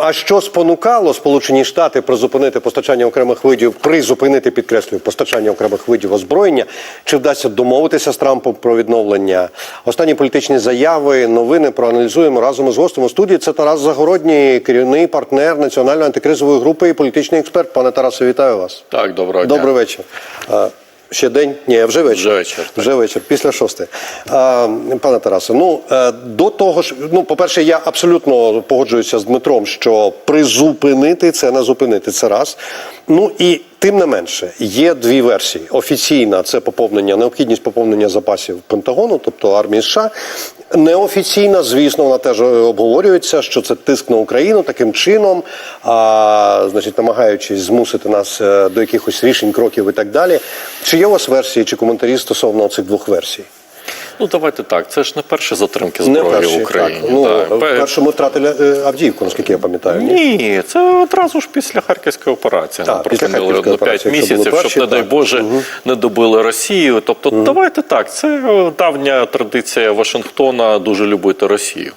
А що спонукало Сполучені Штати призупинити постачання окремих видів, призупинити підкреслюю постачання окремих видів озброєння? Чи вдасться домовитися з Трампом про відновлення? Останні політичні заяви, новини проаналізуємо разом із гостем у студії. Це Тарас Загородній, керівний партнер національної антикризової групи і політичний експерт. Пане Тарасе, вітаю вас. Так, доброго дня. Добрий вечір. Ще день? Ні, вже вечір. Вже вечір. Вже вечір, після шостої. А, пане Тарасе, ну е, до того ж, ну, по-перше, я абсолютно погоджуюся з Дмитром, що призупинити це не зупинити. Це раз. Ну і тим не менше, є дві версії. Офіційна це поповнення, необхідність поповнення запасів Пентагону, тобто армії США. Неофіційна, звісно, вона теж обговорюється, що це тиск на Україну таким чином, а, значить, намагаючись змусити нас е, до якихось рішень, кроків і так далі. Чи є у вас версії чи коментарі стосовно цих двох версій? Ну давайте так. Це ж не перші затримки Не зброї перші, в Україні. так. Ну, Так. Перше ми втратили е, Авдіївку, наскільки я пам'ятаю. ні? Ні, це одразу ж після Харківської операції. Так, Нам після припинили Харківської 5 операції, якщо місяців, перші, щоб, не дай. Боже, не добили Росію. Тобто, давайте так. Це давня традиція Вашингтона дуже любити Росію.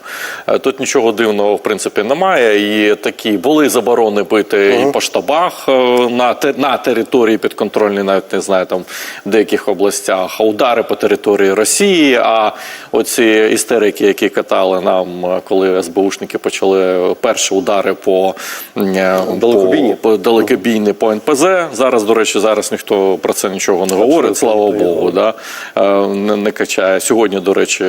Е, Тут нічого дивного, в принципі, немає. І такі були заборони бити і по штабах е, на, на території підконтрольній, навіть не знаю, там в деяких областях, а удари по території Росії. А оці істерики, які катали нам, коли СБУшники почали перші удари по, Далекобійні. по, по далекобійні по НПЗ. Зараз, до речі, зараз ніхто про це нічого не говорить, слава Богу. Да? Е, Не, не качає. Сьогодні, до речі,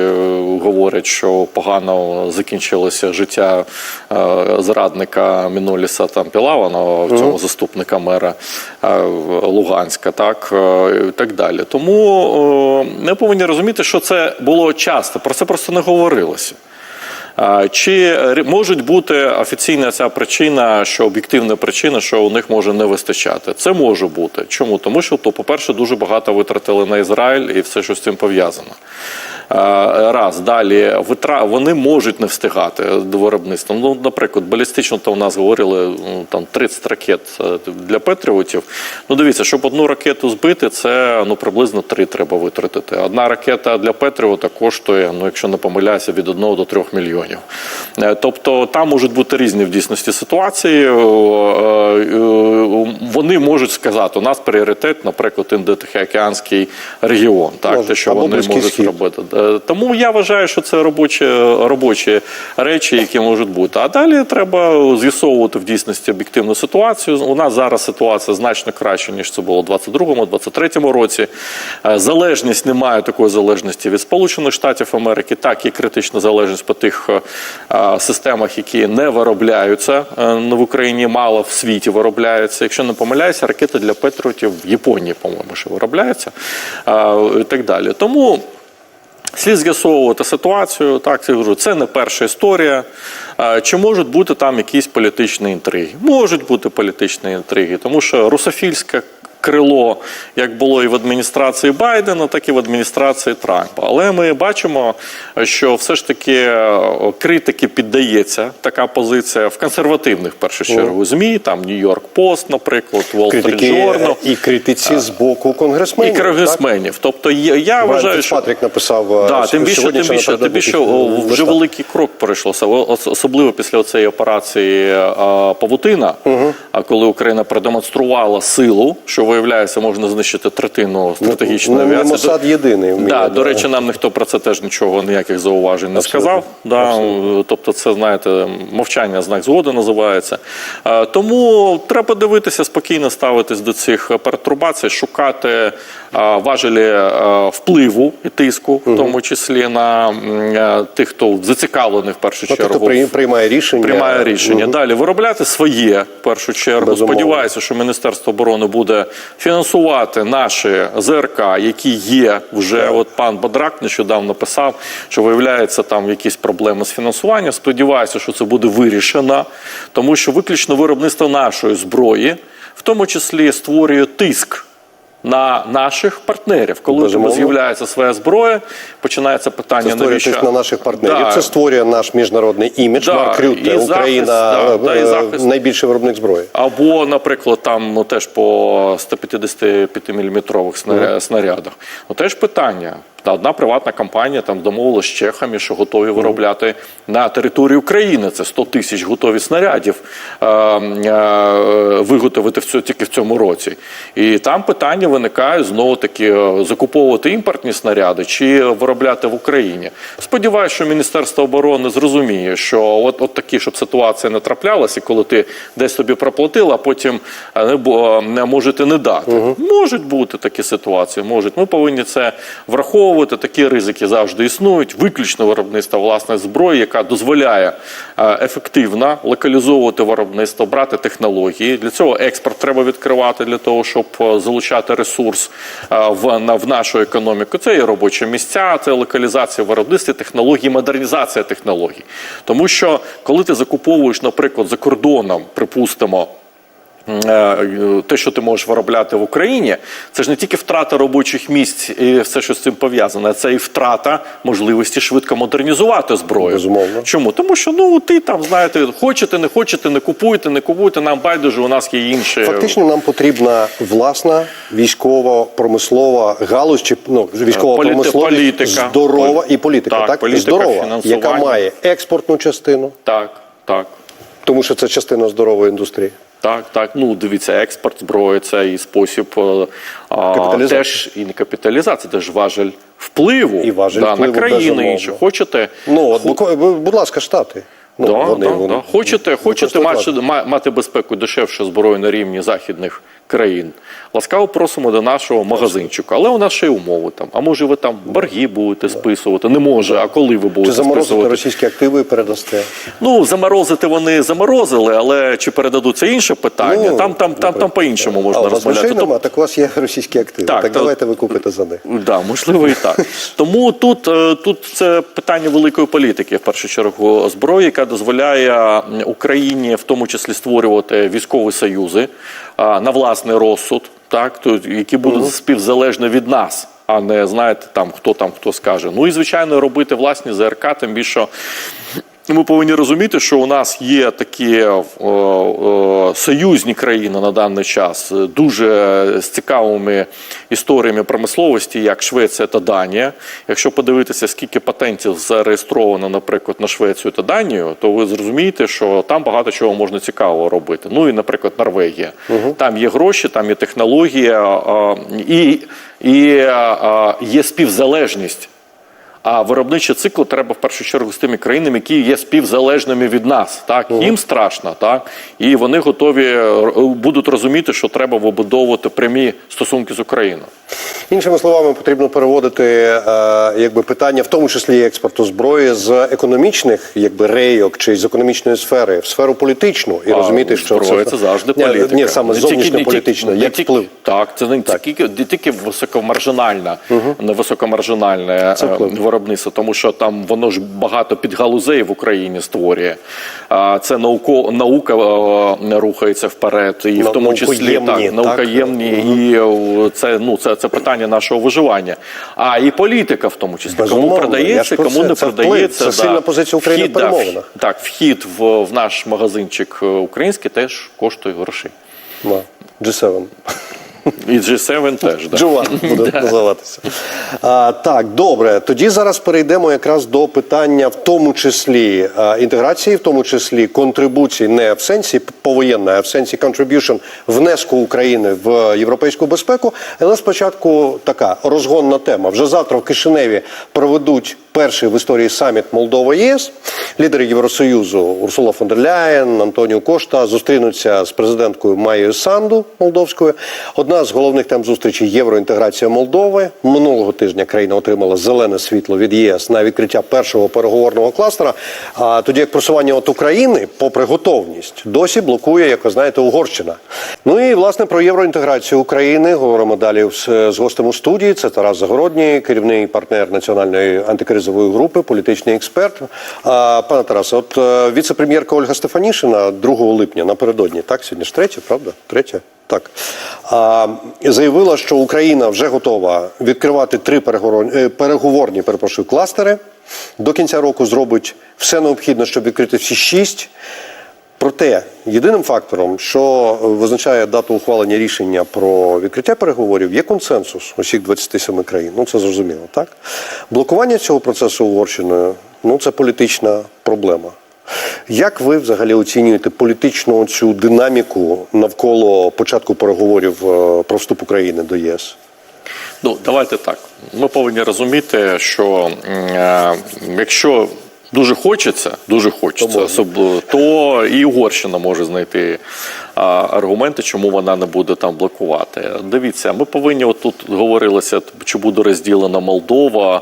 говорять, що погано закінчилося життя е, зрадника Міноліса там Пілаванова, в цьому заступника мера е, Луганська, так і так далі. Тому ми повинні розуміти, що це було часто. Про це просто не говорилося. Чи ре- можуть бути офіційна ця причина, що об'єктивна причина, що у них може не вистачати? Це може бути. Чому? Тому що, то, по-перше, дуже багато витратили на Ізраїль і все, що з цим пов'язано. А, Раз далі витра... вони можуть не встигати до виробництва. Ну, наприклад, балістично то у нас говорили ну, там 30 ракет е, для Петріотів. Ну, дивіться, щоб одну ракету збити, це ну приблизно три треба витратити. Одна ракета для Петріота коштує, ну якщо не помиляюся, від 1 до 3 мільйонів. Е, Тобто там можуть бути різні в дійсності ситуації. Е, е, Вони можуть сказати, у нас пріоритет, наприклад, Індотихоокеанський регіон. Так, те, що або вони можуть Схід. робити. Е, Тому я вважаю, що це робочі, робочі речі, які можуть бути. А далі треба з'ясовувати в дійсності об'єктивну ситуацію. У нас зараз ситуація значно краще, ніж це було у 22-му, 23-му році. Е, Залежність немає такої залежності від Сполучених Штатів Америки. Так, є критична залежність по тих е, системах, які не виробляються е, в Україні, мало в світі виробляються. Якщо не помиляюся, ракети для Петріотів в Японії, по-моєму, ще виробляються і так далі. Тому. Слід з'ясовувати ситуацію. Так, я кажу, це не перша історія. Чи можуть бути там якісь політичні інтриги? Можуть бути політичні інтриги, тому що русофільське крило, як було і в адміністрації Байдена, так і в адміністрації Трампа. Але ми бачимо, що все ж таки е, критики піддається така позиція в консервативних в першу чергу змі, там Нью-Йорк Пост, наприклад, Wall Street Journal. е, і критиці з боку І конгресменів. так? конгресменів. Тобто я, я вважаю, що Фіцпатрік написав е, Да, тим більше, тим більше, тим більше вже великий крок пройшлося, ос- особливо після цієї операції Павутина, а коли Україна продемонструвала силу, що виявляється, можна знищити третину стратегічної Ну, авіації. Мосад єдиний вміє, Да, да. до речі, нам ніхто про це теж нічого, ніяких зауважень не Абсолютно. сказав. Да, тобто, це знаєте, мовчання знак згоди називається. Тому треба дивитися, спокійно ставитись до цих пертурбацій, шукати важелі впливу і тиску, в тому числі на тих, хто зацікавлений в першу Ну, чергу. тобто приймає рішення. Приймає рішення. Далі виробляти своє в першу чергу. Безумовно. Сподіваюся, що Міністерство оборони буде фінансувати наші ЗРК, які є вже. От пан Бадрак нещодавно писав, що виявляється там якісь проблеми з фінансуванням. Сподіваюся, що це буде вирішено, тому що виключно виробництво нашої зброї, в тому числі створює тиск. На наших партнерів, коли тебе з'являється своя зброя, починається питання Це навіщо на наших партнерів. Да. Це створює наш міжнародний імідж. Да, Марк Рютте, Україна да, е, да, і е, захист. найбільший виробник зброї. Або, наприклад, там ну, теж по 155 мм снарядах. Ну, теж питання. Та одна приватна компанія там домовилася з чехами, що готові виробляти на території України. Це 100 тисяч готові снарядів е, е, виготовити в цьому, тільки в цьому році. І там питання виникає знову таки е, закуповувати імпортні снаряди чи виробляти в Україні. Сподіваюся, що Міністерство оборони зрозуміє, що от, от такі, щоб ситуація не траплялася, коли ти десь собі проплатив, а потім е, не, не можете не дати. Можуть бути такі ситуації. Можуть. Ми повинні це враховувати. Такі ризики завжди існують. Виключно виробництво власної зброї, яка дозволяє е, ефективно локалізовувати виробництво, брати технології. Для цього експорт треба відкривати для того, щоб е, залучати ресурс е, в, в нашу економіку. Це і робочі місця, це локалізація виробництва технологій, модернізація технологій. Тому що коли ти закуповуєш, наприклад, за кордоном, припустимо. Е, Те, що ти можеш виробляти в Україні, це ж не тільки втрата робочих місць і все, що з цим пов'язане, це і втрата можливості швидко модернізувати зброю. Безумовно. Чому? Тому що ну ти там знаєте, хочете, не хочете, не купуйте, не купуйте. Нам байдуже, у нас є інші Фактично нам потрібна власна військова промислова галузь чи ну військова промисловість політика. здорова і політика, Так, так, політика, здорова, яка має експортну частину, так, так. тому що це частина здорової індустрії. Так, так. Ну дивіться, експорт зброї це і спосіб е, а, теж і не капіталізація, теж важель впливу, І важель да, впливу, на країни інші. Хочете, Ну от буко- будь ласка, штати. Ну да, вони, да, вони да. Хочете, хочете мати, мати безпеку дешевше зброю на рівні західних країн. Ласкаво просимо до нашого магазинчика. Але у нас ще й умови там. А може ви там борги будете списувати? Не може, а коли ви Чи будете заморозити списувати? російські активи і передасте? Ну, заморозити вони заморозили, але чи передадуть це інше питання? Ну, там, там, там, там по-іншому можна а у вас розмовляти. грошей нема, так у вас є російські активи. Так, Так, то- давайте ви купите за них. Да, можливо, і так. Тому тут, е, тут це питання великої політики, в першу чергу, зброї, яка дозволяє Україні в тому числі створювати військові союзи а, на власний розсуд, так, то, які будуть співзалежні від нас. А не знаєте, там хто там хто скаже. Ну і звичайно робити власні ЗРК, тим більше ми повинні розуміти, що у нас є такі е, е, союзні країни на даний час е, дуже з цікавими історіями промисловості, як Швеція та Данія. Якщо подивитися, скільки патентів зареєстровано, наприклад, на Швецію та Данію, то ви зрозумієте, що там багато чого можна цікавого робити. Ну і, наприклад, Норвегія. Там є гроші, там є технологія і, і є співзалежність. А виробничі цикл треба в першу чергу з тими країнами, які є співзалежними від нас. Так їм страшно, так і вони готові е, будуть розуміти, що треба вибудовувати прямі стосунки з Україною. Іншими словами, потрібно переводити е, якби питання, в тому числі експорту зброї, з економічних якби рейок чи з економічної сфери в сферу політичну і А розуміти, що зброя це завжди Ні, політика. Ні, саме Не тільки- зовнішньо не тільки- політична, не як тільки- вплив. Так, це не тільки, не тільки високомаржинальне, не високомаржинальне Це е, виробництво, тому що там воно ж багато підгалузей в Україні створює. А Це науко, наука е, рухається вперед, і в тому числі наукоємні, так, наукоємні, і е, це, ну, це, це питання нашого виживання. А і політика в тому числі. Безумовно, кому продається, кому це. не Це продається. це сильна позиція України в да, перемовинах. так, вхід в, в наш магазинчик е, український теж коштує грошей. Да. G7. І G7 теж. Да. G1 буде називатися. А, так, добре. Тоді зараз перейдемо якраз до питання, в тому числі інтеграції, в тому числі контрибуції не в сенсі повоєнної, а в сенсі contribution внеску України в європейську безпеку. Але спочатку така розгонна тема. Вже завтра в Кишиневі проведуть перший в історії саміт Молдова ЄС. Лідери Євросоюзу Урсула фон дер Ляєн, Антоніо Кошта зустрінуться з президенткою Майєю Санду Молдовською. Одна з головних тем зустрічі євроінтеграція Молдови. Минулого тижня країна отримала зелене світло від ЄС на відкриття першого переговорного кластера. А тоді як просування от України, попри готовність, досі блокує, як ви знаєте, Угорщина. Ну і власне про євроінтеграцію України говоримо далі з, гостем у студії. Це Тарас Загородній, керівний партнер національної антикризової групи, політичний експерт. А, пане Тарасе, от е, віце-прем'єрка Ольга Стефанішина 2 липня напередодні, так сьогодні ж третє, правда? Третє. Так заявила, що Україна вже готова відкривати три е, переговорні перепрошую, кластери. До кінця року зробить все необхідне, щоб відкрити всі шість. Проте єдиним фактором, що визначає дату ухвалення рішення про відкриття переговорів, є консенсус усіх 27 країн. Ну це зрозуміло, так? Блокування цього процесу Угорщиною ну це політична проблема. Як ви взагалі оцінюєте політичну цю динаміку навколо початку переговорів е, про вступ України до ЄС? Ну, давайте так. Ми повинні розуміти, що е, якщо дуже хочеться, дуже хочеться, То особливо, то і Угорщина може знайти аргументи, чому вона не буде там блокувати. Дивіться, ми повинні от тут говорилося, чи буде розділена Молдова,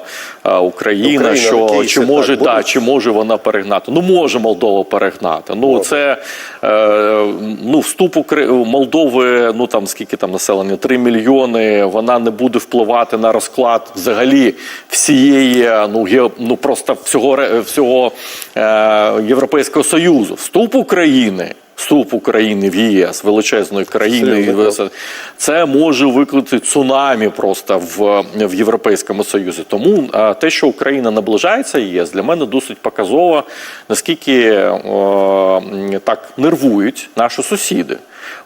Україна, Україна, що чи може так, да, чи може вона перегнати? Ну може Молдова перегнати. Ну це е, ну вступ Укра- Молдови, ну там скільки там населення? 3 мільйони. Вона не буде впливати на розклад взагалі всієї, ну ге- ну просто всього всього е, Європейського союзу. Вступ України. Вступ України в ЄС величезної країни, це може викликати цунамі просто в, в Європейському Союзі. Тому те, що Україна наближається ЄС, для мене досить показово, наскільки е, так нервують наші сусіди.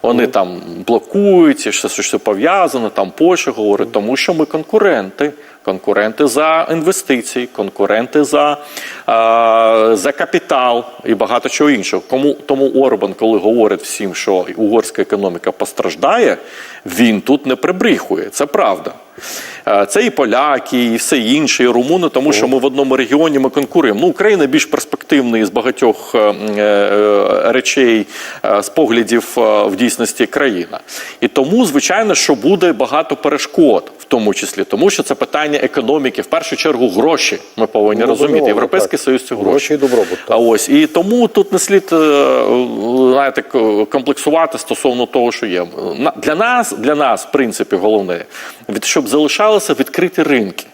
Вони там блокують, що що пов'язано, там Польща говорить, тому що ми конкуренти. Конкуренти за інвестиції, конкуренти за, е, за капітал і багато чого іншого. Кому тому Орбан, коли говорить всім, що угорська економіка постраждає, він тут не прибріхує. Це правда. Е, Це і поляки, і все інше, і румуни, тому що ми в одному регіоні ми конкуруємо. Ну, Україна більш перспективний з багатьох е, е, речей, з поглядів в дійсності країна. І тому, звичайно, що буде багато перешкод, в тому числі, тому що це питання економіки, в першу чергу гроші. Ми повинні Ну, розуміти. Європейський так. Союз це гроші. Гроші і добробут. А ось і тому тут не слід знаєте, комплексувати стосовно того, що є. Для нас, для нас, в принципі, головне, щоб залишалися відкриті ринки.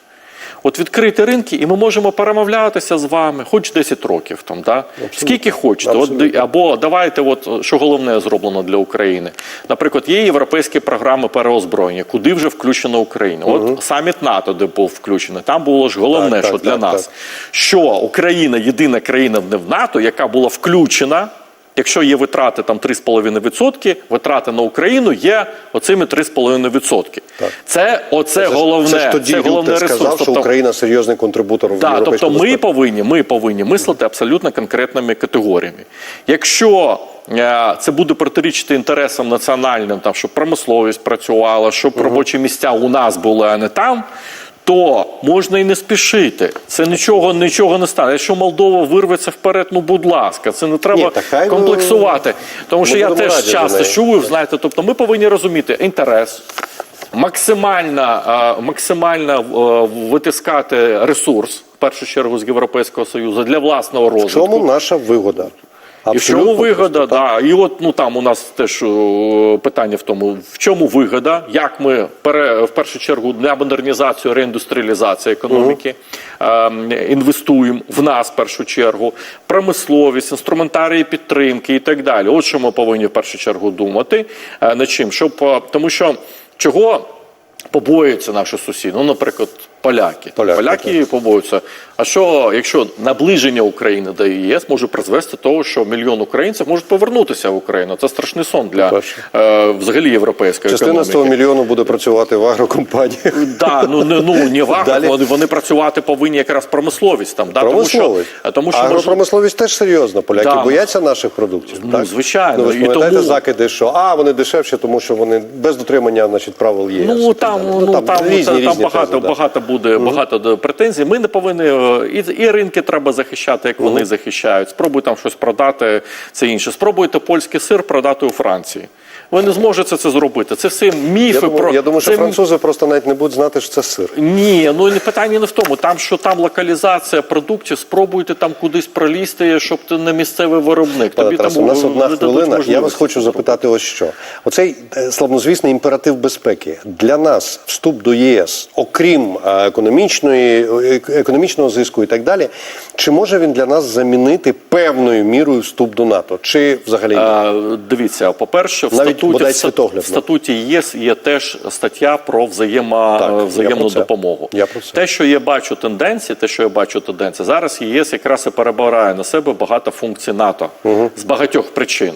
От відкриті ринки, і ми можемо перемовлятися з вами хоч 10 років там, да? скільки хочете. От, Абсолютно. або давайте, от що головне зроблено для України. Наприклад, є європейські програми переозброєння, куди вже включена Україна. От саміт НАТО, де був включений, там було ж головне, Так, так, що для так, нас, так. що Україна єдина країна не в НАТО, яка була включена. Якщо є витрати там 3,5%, витрати на Україну є оцими 3,5%. Так. Це оце Це головне, це ж тоді головний Рютте ресурс. сказав, що Тобто- Україна серйозний контрибутор в Да, тобто ми повинні, ми повинні мислити абсолютно конкретними категоріями. Якщо е, це буде протирічити інтересам національним, там щоб промисловість працювала, щоб робочі місця у нас були, а не там. То можна і не спішити. Це нічого, нічого не стане. Якщо Молдова вирветься вперед, ну будь ласка, це не треба Ні, ви- комплексувати. Тому що я теж часто чую, знаєте, тобто ми повинні розуміти інтерес, максимально, максимально витискати ресурс, в першу чергу з Європейського Союзу для власного В чому наша вигода? І в чому вигода? Да. І от ну там у нас теж питання в тому, в чому вигода, як ми пере, в першу чергу на модернізацію, реіндустріалізацію економіки е, інвестуємо в нас в першу чергу, промисловість, інструментарії підтримки і так далі. От що ми повинні в першу чергу думати е, над чим, щоб е, тому що чого. Побоюються наші сусіди, ну, наприклад, поляки. Поляки, поляки побоюються. А що, якщо наближення України до ЄС може призвести до того, що мільйон українців можуть повернутися в Україну? Це страшний сон для е, взагалі європейської Частина з того мільйону буде працювати в агрокомпаніях. Да, ну не ну не в агро, вони, вони працювати повинні якраз промисловість там. Да, тому що, Промисловість. тому що Агропромисловість теж серйозна. Поляки Да. бояться наших продуктів. Ну, так? звичайно. Ну, ви ж пам'ятаєте тому- закиди, що а, вони дешевші, тому що вони без дотримання значить, правил ЄС. Ну там, ну, там, різні, там різні багато, тези, багато буде багато претензій. Ми не повинні е, і, і ринки треба захищати, як вони захищають. Спробуй там щось продати, це інше. Спробуйте польський сир продати у Франції. Ви не зможете це зробити. Це все міфи Я думаю, про я думаю, що це французи просто навіть не будуть знати, що це сир. Ні, ну не питання не в тому. Там що там локалізація продуктів, спробуйте там кудись пролізти, щоб ти не місцевий виробник. Пане Тобі Тарасе, там у нас е, одна хвилина. Я вас хочу запитати ось що. Оцей е, славнозвісний імператив безпеки для нас вступ до ЄС, окрім е, економічної, ек- економічного зиску і так далі. Чи може він для нас замінити певною мірою вступ до НАТО? Чи взагалі? Е, Дивіться, по-перше, в Навіть, статуті, в, в статуті ЄС є теж стаття про взаєма, Так, е, я взаємну про це. допомогу. Я про це. Те, що я бачу тенденції, те, що я бачу тенденції, зараз ЄС якраз і перебирає на себе багато функцій НАТО з багатьох причин.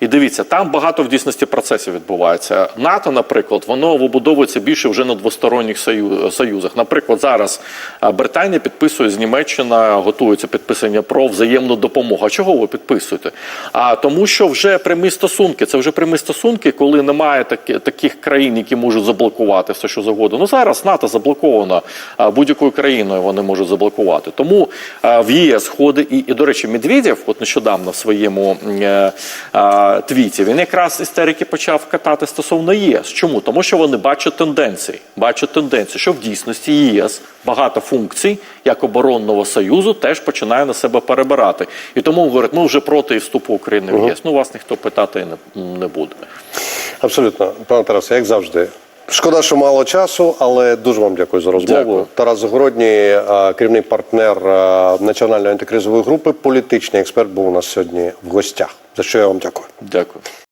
І дивіться, там багато в дійсності процесів відбувається. НАТО, наприклад, воно вибудовується більше вже на двосторонніх союзах. Наприклад, зараз Британія підписує з Німеччина, готується підписання про взаємну допомогу. А чого ви підписуєте? А тому, що вже прямі стосунки, це вже прямі стосунки, коли немає таки, таких країн, які можуть заблокувати все, що завгодно. Ну зараз НАТО заблоковано будь-якою країною. Вони можуть заблокувати. Тому в ЄС ходить і, і до речі, Медведєв, от нещодавно в своєму м, е, твіті, він якраз істерики почав катати стосовно ЄС. Чому? Тому що вони бачать тенденції. Бачать тенденції, що в дійсності єс багато функцій, як оборонного союзу, теж починає на себе перебирати. І тому говорять, ми вже проти вступу України в ЄС. Ну вас ніхто питати не, не буде. Абсолютно, пане Тарасе, як завжди. Шкода, що мало часу, але дуже вам дякую за розмову. Дякую. Тарас Загородній, е, керівний партнер е, Національної антикризової групи, політичний експерт, був у нас сьогодні в гостях. За що я вам дякую. Дякую.